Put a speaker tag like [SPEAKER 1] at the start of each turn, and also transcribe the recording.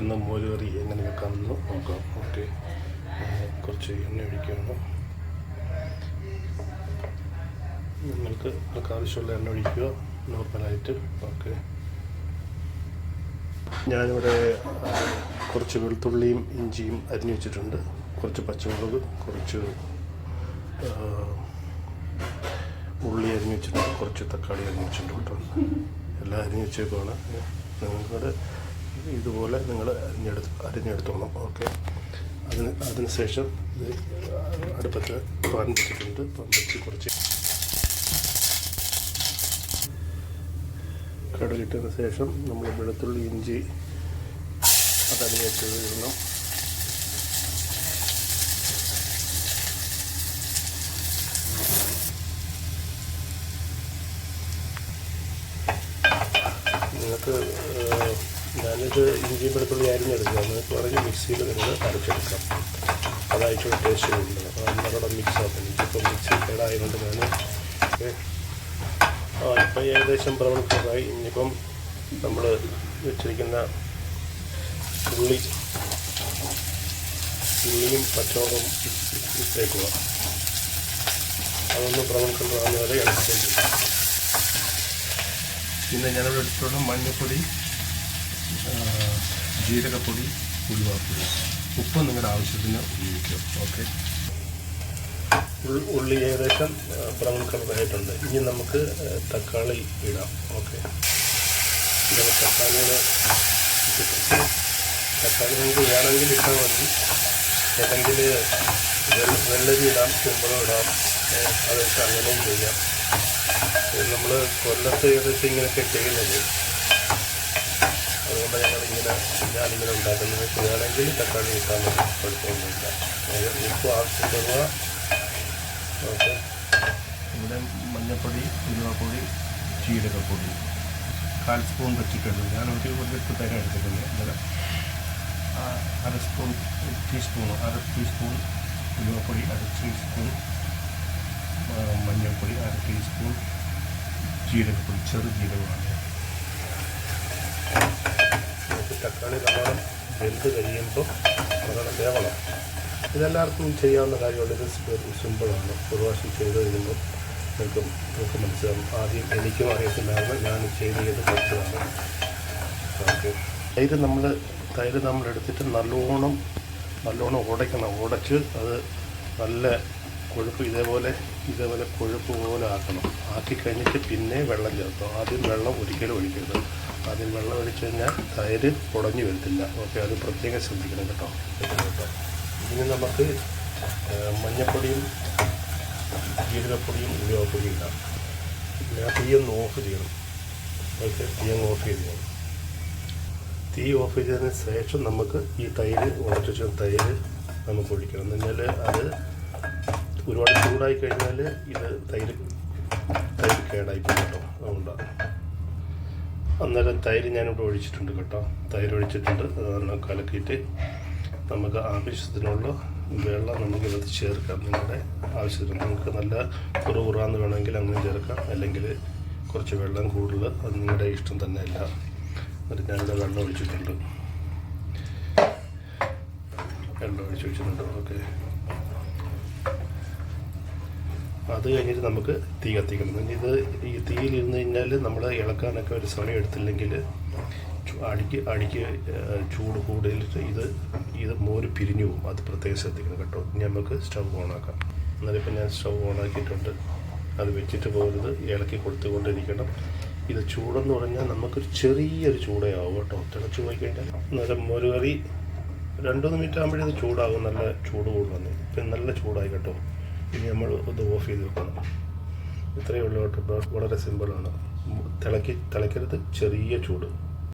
[SPEAKER 1] ഇന്ന് മോര് കറി എങ്ങനെ വെക്കാമെന്ന് നോക്കാം. ഓക്കെ. കുറച്ച് എണ്ണ ഒഴിക്കുകയാണ് നിങ്ങൾക്ക് നിങ്ങൾക്ക് ആവശ്യമുള്ള എണ്ണ ഒഴിക്കുക. നോർമലായിട്ട്. ഓക്കെ. ഞാനിവിടെ കുറച്ച് വെളുത്തുള്ളിയും ഇഞ്ചിയും അരിഞ്ഞു വെച്ചിട്ടുണ്ട്. കുറച്ച് പച്ചമുളക് കുറച്ച് ഉള്ളി അരിഞ്ഞു വെച്ചിട്ടുണ്ട്. കുറച്ച് തക്കാളി അരിഞ്ഞു വെച്ചിട്ടുണ്ട് കേട്ടോ. എല്ലാം അരിഞ്ഞു വെച്ചേക്കുവാണ്. നിങ്ങളുടെ ഇതുപോലെ നിങ്ങൾ അരിഞ്ഞെടുത്ത് അരിഞ്ഞെടുത്തോണം ഓക്കെ? അതിന് അതിന് ശേഷം ഇത് അടുപ്പത്ത് പാൻ വെച്ചിട്ടുണ്ട്. പാൻ വെച്ച് കുറച്ച് കടുകിട്ടതിന് ശേഷം നമ്മൾ വെളുത്തുള്ളി ഇഞ്ചി അത് വെച്ചത് ഇടണം. നിങ്ങൾക്ക് ഞാനിത് ഇഞ്ചി വെളുത്തുള്ളി അരിഞ്ഞെടുക്കുക നിങ്ങൾക്ക് പറഞ്ഞ് മിക്സിയിൽ നിങ്ങൾ അരച്ചെടുക്കാം അതായിട്ട് ടേസ്റ്റ് വരുന്നത് അപ്പോൾ നമ്മളവിടെ മിക്സ് ആക്കും ഇപ്പോൾ മിക്സി കേടായതുകൊണ്ട് ഞാൻ ഇപ്പം ഏകദേശം ബ്രൗൺ ഇനിയിപ്പം നമ്മൾ വെച്ചിരിക്കുന്ന ഉള്ളി ഉള്ളിയും പച്ചമുളകും ഇട്ടേക്കുക. അതൊന്ന് ബ്രൗൺ വരെ ഇളക്കിക്കൊണ്ടിരിക്കും പിന്നെ ഞാനിവിടെ എടുത്തോളം മഞ്ഞൾപ്പൊടി ജീരകപ്പൊടി ഉലുവാപ്പൊടി. ഉപ്പ് നിങ്ങളുടെ ആവശ്യത്തിന് ഉപയോഗിക്കുക ഓക്കെ. ഉള്ളി ഏകദേശം ബ്രൗൺ കളറായിട്ടുണ്ട് ഇനി നമുക്ക് തക്കാളി ഇടാം. ഓക്കെ. തക്കാളിയുടെ തക്കാളി നമുക്ക് വേണമെങ്കിൽ ഇട്ടാൽ മതി. അല്ലെങ്കിൽ വെള്ള- വെള്ളരി ഇടാം കുമ്പളം ഇടാം. അതൊക്കെ അങ്ങനെയും ചെയ്യാം. നമ്മൾ കൊല്ലത്ത് ഏകദേശം ഇങ്ങനെയൊക്കെ ചെയ്യുന്നത്. അതുകൊണ്ട് ഞങ്ങളിങ്ങനെ ഞാനിങ്ങനെ ഉണ്ടാക്കുന്നത് വേണമെങ്കിൽ തക്കാളി മതി. കുഴപ്പമൊന്നുമില്ല. അതായത് ഉപ്പ് ആവശ്യപ്പെടുക. ഓക്കെ. ഇവിടെ മഞ്ഞൾപ്പൊടി ഉലുവപ്പൊടി ജീരകപ്പൊടി കാൽ സ്പൂൺ വെച്ചിട്ടുണ്ട് ഞാൻ ഒരു ഒരു തരം എടുത്തിട്ടുണ്ട്. അല്ല അര സ്പൂൺ ടീസ്പൂൺ അര ടീസ്പൂൺ ഉലുവപ്പൊടി അര ടീസ്പൂൺ മഞ്ഞൾപ്പൊടി അര ടീസ്പൂൺ ജീരകപ്പൊടി ചെറു ജീരകമാണ് നമുക്ക് തക്കാളി നല്ലോണം വെന്ത് കഴിയുമ്പോൾ നല്ലോണം വേവണം ഇതെല്ലാവർക്കും ചെയ്യാവുന്ന കാര്യമുള്ള ഇത് സിമ്പിളാണ്. ഒരു പ്രാവശ്യം ചെയ്ത് കഴിയുമ്പോൾ നിങ്ങൾക്ക് നിങ്ങൾക്ക് മനസ്സിലാവും. ആദ്യം എനിക്കും അറിയത്തില്ലായിരുന്നു. ഞാൻ ചെയ്ത് ചെയ്ത് പഠിച്ചതാണ്. ഓക്കെ. തൈര് നമ്മൾ തൈര് നമ്മൾ എടുത്തിട്ട് നല്ലോണം നല്ലോണം ഉടയ്ക്കണം. ഉടച്ച് അത് നല്ല കൊഴുപ്പ് ഇതേപോലെ ഇതേപോലെ കൊഴുപ്പ് പോലെ ആക്കണം. ആക്കി കഴിഞ്ഞിട്ട് പിന്നെ വെള്ളം ചേർത്തോ. ആദ്യം വെള്ളം ഒരിക്കലും ഒഴിക്കരുത്. ആദ്യം വെള്ളം ഒഴിച്ചു കഴിഞ്ഞാൽ തൈര് പുടഞ്ഞു വരത്തില്ല. ഓക്കെ അത് പ്രത്യേകം ശ്രദ്ധിക്കണം കേട്ടോ. കേട്ടോ ഇനി നമുക്ക് മഞ്ഞപ്പൊടിയും ജീരകപ്പൊടിയും ഉലുവപ്പൊടിയും ഇടാം. ഞാൻ ഒന്ന് ഓഫ് ചെയ്യണം. ഓക്കെ തീ അങ്ങ് ഓഫ് ചെയ്ത് ചെയ്യണം തീ ഓഫ് ചെയ്തതിന് ശേഷം നമുക്ക് ഈ തൈര് ഉറച്ചു തൈര് നമുക്ക് ഒഴിക്കണം. എന്ന് അത് ഒരുപാട് ചൂടായി കഴിഞ്ഞാൽ ഇത് തൈര് തൈര് കേടായി കേട്ടോ. അതുകൊണ്ടാണ് അന്നേരം തൈര് ഞാനിവിടെ ഒഴിച്ചിട്ടുണ്ട് കേട്ടോ. തൈര് ഒഴിച്ചിട്ടുണ്ട്. അതെല്ലാം കലക്കിയിട്ട് നമുക്ക് ആവശ്യത്തിനുള്ള വെള്ളം നമുക്ക് ഇതിനകത്ത് ചേർക്കാം. നിങ്ങളുടെ ആവശ്യത്തിന് നിങ്ങൾക്ക് നല്ല കുറുകുറാന്ന് വേണമെങ്കിൽ അങ്ങനെ ചേർക്കാം. അല്ലെങ്കിൽ കുറച്ച് വെള്ളം കൂടുതൽ അത് നിങ്ങളുടെ ഇഷ്ടം തന്നെയല്ല. എന്നിട്ട് ഞാനിവിടെ വെള്ളം ഒഴിച്ചിട്ടുണ്ട്. വെള്ളം ഒഴിച്ച് വെച്ചിട്ടുണ്ട്. ഓക്കെ. അത് കഴിഞ്ഞിട്ട് നമുക്ക് തീ കത്തിക്കണം. ഇത് ഈ തീയിലിരുന്ന് കഴിഞ്ഞാൽ നമ്മൾ ഇളക്കാനൊക്കെ ഒരു സമയം എടുത്തില്ലെങ്കിൽ അടിക്ക് അടിക്ക് ചൂട് കൂടുതലിട്ട് ഇത് ഇത് മോര് പിരിഞ്ഞു പോകും. അത് പ്രത്യേകം ശ്രദ്ധിക്കണം കേട്ടോ. ഇനി നമുക്ക് സ്റ്റവ് ഓണാക്കാം. എന്നാലും ഇപ്പം ഞാൻ സ്റ്റവ് ഓണാക്കിയിട്ടുണ്ട്. അത് വെച്ചിട്ട് പോകരുത് ഇളക്കി കൊടുത്തുകൊണ്ടിരിക്കണം. ഇത് ചൂടെന്ന് പറഞ്ഞാൽ നമുക്കൊരു ചെറിയൊരു ചൂടേ ആവും കേട്ടോ. തിളച്ച് പോയി കഴിഞ്ഞാൽ അന്നേരം മോര് കറി രണ്ടു മിനിറ്റ് ആകുമ്പോഴേ ഇത് ചൂടാകും നല്ല ചൂട് കൂടുതലാണ് ഇപ്പം നല്ല ചൂടായി കേട്ടോ. ഇനി നമ്മൾ ഇത് ഓഫ് ചെയ്ത് വെക്കണം. ഇത്രയേ ഉള്ളൂ കേട്ടോ. വളരെ സിമ്പിളാണ് തിളക്കി തിളക്കരുത്. ചെറിയ ചൂട്.